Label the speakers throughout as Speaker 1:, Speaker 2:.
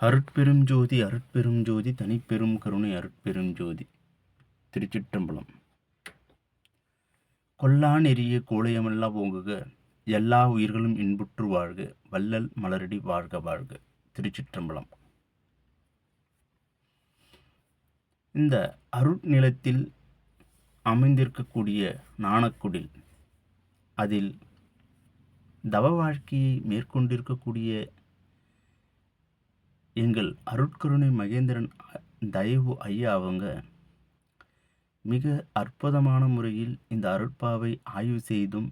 Speaker 1: அருட்பெரும் ஜோதி அருட்பெரும் ஜோதி தனிப்பெரும் கருணை அருட்பெரும் ஜோதி. திருச்சிற்றம்பலம். கொல்லா நெறிய கோளையமெல்லாம் ஓங்குக எல்லா உயிர்களும் இன்புற்று வாழ்க வள்ளல் மலரடி வாழ்க வாழ்க. திருச்சிற்றம்பலம். இந்த அருட்நிலத்தில் அமைந்திருக்கக்கூடிய நாணக்குடில் அதில் தவ வாழ்க்கையை மேற்கொண்டிருக்கக்கூடிய எங்கள் அருட்கருணை மகேந்திரன் தயவு ஐயா அவங்க மிக அற்புதமான முறையில் இந்த அருட்பாவை ஆய்வு செய்தும்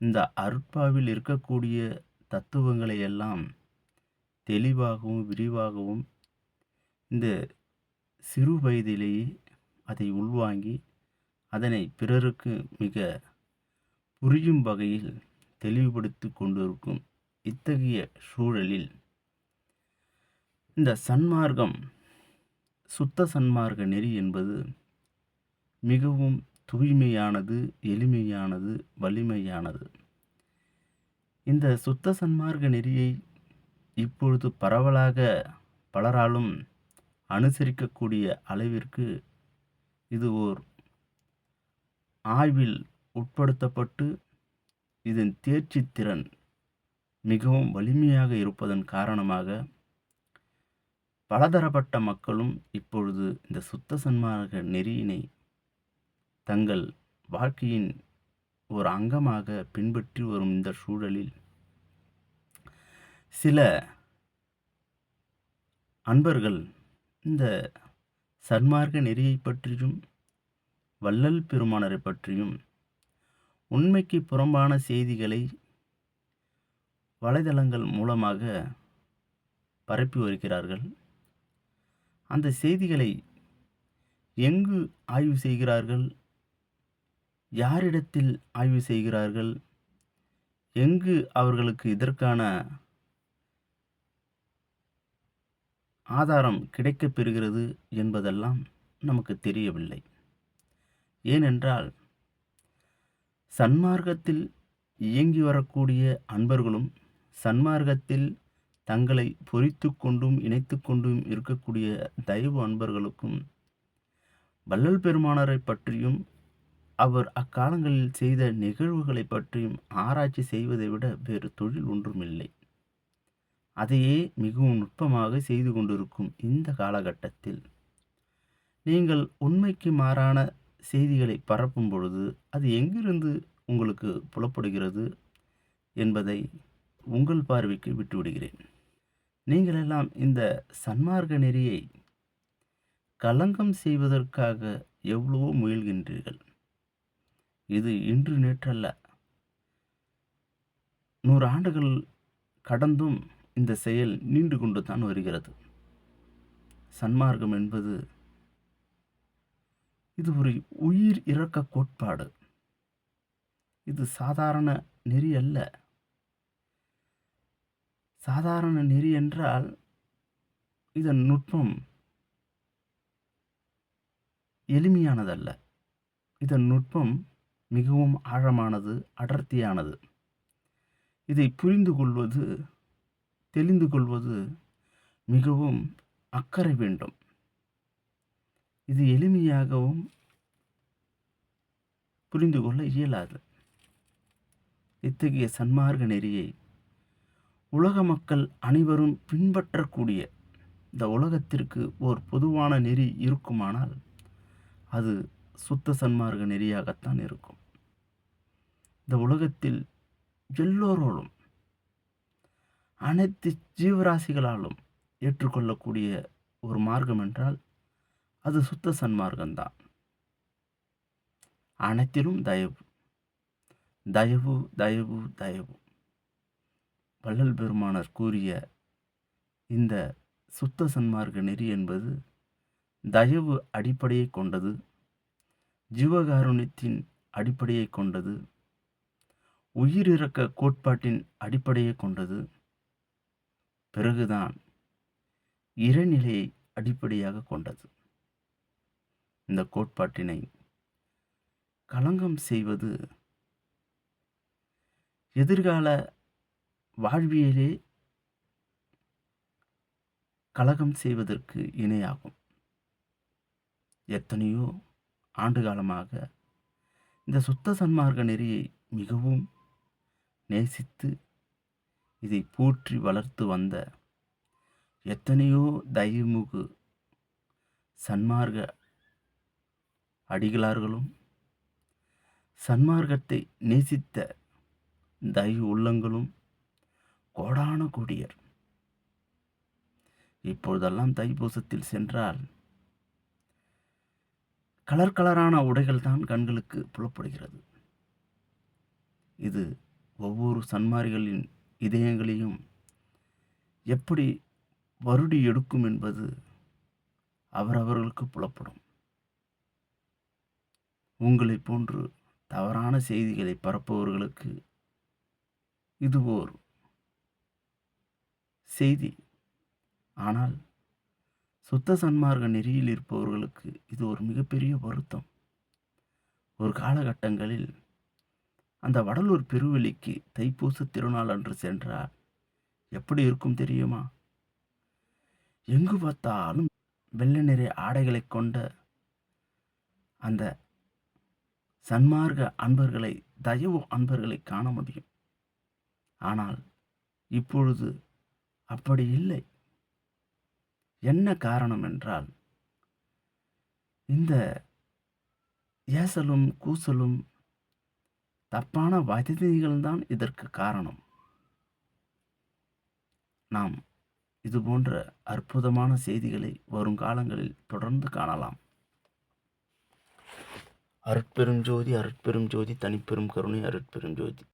Speaker 1: இந்த அருட்பாவில் இருக்கக்கூடிய தத்துவங்களை எல்லாம் தெளிவாகவும் விரிவாகவும் இந்த சிறு வயதிலேயே அதை உள்வாங்கி அதனை பிறருக்கு மிக புரியும் வகையில் தெளிவுபடுத்தி கொண்டிருக்கும் இத்தகைய சூழலில் இந்த சன்மார்க்கம் சுத்த சன்மார்க்க நெறி என்பது மிகவும் தூய்மையானது எளிமையானது வலிமையானது. இந்த சுத்த சன்மார்க்க நெறியை இப்பொழுது பரவலாக பலராலும் அனுசரிக்கக்கூடிய அளவிற்கு இது ஓர் ஆய்வில் உட்படுத்தப்பட்டு இதன் தேர்ச்சி திறன் மிகவும் வலிமையாக இருப்பதன் காரணமாக பலதரப்பட்ட மக்களும் இப்பொழுது இந்த சுத்த சன்மார்க்க நெறியினை தங்கள் வாழ்க்கையின் ஒரு அங்கமாக பின்பற்றி வரும் இந்த சூழலில் சில அன்பர்கள் இந்த சன்மார்க்க நெறியை பற்றியும் வள்ளல் பெருமானரை பற்றியும் உண்மைக்கு புறம்பான செய்திகளை வலைதளங்கள் மூலமாக பரப்பி வருகிறார்கள். அந்த செய்திகளை எங்கு ஆய்வு செய்கிறார்கள்? யாரிடத்தில் ஆய்வு செய்கிறார்கள்? எங்கு அவர்களுக்கு இதற்கான ஆதாரம் கிடைக்கப் பெறுகிறது என்பதெல்லாம் நமக்கு தெரியவில்லை. ஏனென்றால் சன்மார்க்கத்தில் இயங்கி வரக்கூடிய அன்பர்களும் சன்மார்க்கத்தில் தங்களை பொறித்து கொண்டும் இணைத்து கொண்டும் இருக்கக்கூடிய தயவு அன்பர்களுக்கும் வள்ளல் பெருமானரை பற்றியும் அவர் அக்காலங்களில் செய்த நிகழ்வுகளை பற்றியும் ஆராய்ச்சி செய்வதை விட வேறு தொழில் ஒன்றுமில்லை. அதையே மிகவும் நுட்பமாக செய்து கொண்டிருக்கும் இந்த காலகட்டத்தில் நீங்கள் உண்மைக்கு மாறான செய்திகளை பரப்பும் பொழுது அது எங்கிருந்து உங்களுக்கு புலப்படுகிறது என்பதை உங்கள் பார்வைக்கு விட்டுவிடுகிறேன். நீங்களெல்லாம் இந்த சன்மார்க்க நெறியை களங்கம் செய்வதற்காக எவ்வளவோ முயல்கின்றீர்கள். இது இன்று நேற்றல்ல. நூறு ஆண்டுகள் கடந்தும் இந்த செயல் நீண்டு கொண்டு தான் வருகிறது. சன்மார்க்கம் என்பது இது ஒரு உயிர் இறக்க கோட்பாடு. இது சாதாரண நெறி அல்ல. சாதாரண நெறி என்றால் இதன் நுட்பம் எளிமையானதல்ல. இதன் நுட்பம் மிகவும் ஆழமானது அடர்த்தியானது. இதை புரிந்து கொள்வது தெளிந்து கொள்வது மிகவும் அக்கறை வேண்டும். இது எளிமையாகவும் புரிந்து கொள்ள இயலாது. இத்தகைய சன்மார்க்க நெறியை உலக மக்கள் அனைவரும் பின்பற்றக்கூடிய இந்த உலகத்திற்கு ஓர் பொதுவான நெறி இருக்குமானால் அது சுத்த சன்மார்க்க நெறியாகத்தான் இருக்கும். இந்த உலகத்தில் எல்லோரோடும் அனைத்து ஜீவராசிகளாலும் ஏற்றுக்கொள்ளக்கூடிய ஒரு மார்க்கம் என்றால் அது சுத்த சன்மார்க்கம்தான். அனைத்திலும் தயவு. தயவு தயவு தயவு. வள்ளல் பெருமானர் கூறிய இந்த சுத்த சன்மார்க்க நெறி என்பது தயவு அடிப்படையை கொண்டது ஜீவகாருண்யத்தின் அடிப்படையை கொண்டது உயிரிறக்க கோட்பாட்டின் அடிப்படையை கொண்டது. பிறகுதான் இறைநிலையை அடிப்படையாக கொண்டது. இந்த கோட்பாட்டினை களங்கம் செய்வது எதிர்கால வாழ்வியலே கலகம் செய்வதற்கு இணையாகும். எத்தனையோ ஆண்டு காலமாக இந்த சுத்த சன்மார்க்க நெறியை மிகவும் நேசித்து இதை போற்றி வளர்த்து வந்த எத்தனையோ தயவுமுகு சன்மார்க்க அடிகளார்களும் சன்மார்க்கத்தை நேசித்த தை உள்ளங்களும் கோடான கோடியர். இப்பொழுதெல்லாம் தைப்பூசத்தில் சென்றால் கலர் கலரான உடைகள் தான் கண்களுக்கு புலப்படுகிறது. இது ஒவ்வொரு சன்மாரிகளின் இதயங்களையும் எப்படி வருடி எடுக்கும் என்பது அவரவர்களுக்கு புலப்படும். உங்களைப் போன்று தவறான செய்திகளை பரப்புபவர்களுக்கு இது ஓர் செய்தி. ஆனால் சுத்த சன்மார்க்க நெறியில் இருப்பவர்களுக்கு இது ஒரு மிகப்பெரிய வருத்தம். ஒரு காலகட்டங்களில் அந்த வடலூர் பெருவெளிக்கு தைப்பூச திருநாள் அன்று சென்றால் எப்படி இருக்கும் தெரியுமா? எங்கு பார்த்தாலும் வெள்ளை நிறை ஆடைகளை கொண்ட அந்த சன்மார்க்க அன்பர்களை தயவு அன்பர்களை காண முடியும். ஆனால் இப்பொழுது அப்படி இல்லை. என்ன காரணம் என்றால் இந்த ஏசலும் கூசலும் தப்பான வதந்திகள்தான் இதற்கு காரணம். நாம் இது போன்ற அற்புதமான செய்திகளை வருங்காலங்களில் தொடர்ந்து காணலாம். அருட்பெரும் ஜோதி அருட்பெரும் ஜோதி தனிப்பெரும் கருணை அருட்பெரும் ஜோதி